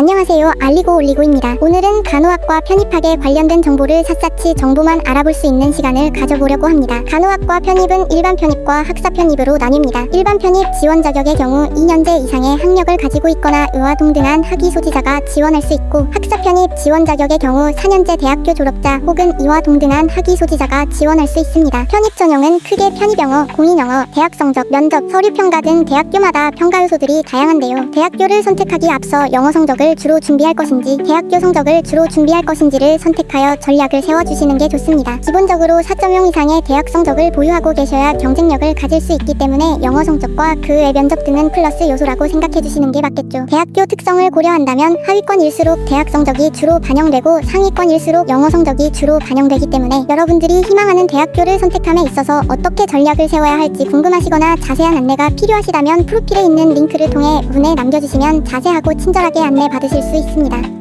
안녕하세요. 알리고 올리고입니다. 오늘은 간호학과 편입학에 관련된 정보를 샅샅이 정보만 알아볼 수 있는 시간을 가져보려고 합니다. 간호학과 편입은 일반 편입과 학사 편입으로 나뉩니다. 일반 편입 지원 자격의 경우 2년제 이상의 학력을 가지고 있거나 의와 동등한 학위 소지자가 지원할 수 있고 학사 편입 지원 자격의 경우 4년제 대학교 졸업자 혹은 이와 동등한 학위 소지자가 지원할 수 있습니다. 편입 전형은 크게 편입영어, 공인영어, 대학 성적, 면접, 서류 평가 등 대학교마다 평가 요소들이 다양한데요. 대학교를 선택하기 앞서 영어 성적을 주로 준비할 것인지 대학교 성적을 주로 준비할 것인지를 선택하여 전략을 세워주시는 게 좋습니다. 기본적으로 4.0 이상의 대학 성적을 보유하고 계셔야 경쟁력을 가질 수 있기 때문에 영어 성적과 그 외 면접 등은 플러스 요소라고 생각해 주시는 게 맞겠죠. 대학교 특성을 고려한다면 하위권일수록 대학 성적이 주로 반영되고 상위권일수록 영어 성적이 주로 반영되기 때문에 여러분들이 희망하는 대학교를 선택함에 있어서 어떻게 전략을 세워야 할지 궁금하시거나 자세한 안내가 필요하시다면 프로필에 있는 링크를 통해 문에 남겨주시면 자세하고 친절하게 안내 받으실 수 있습니다.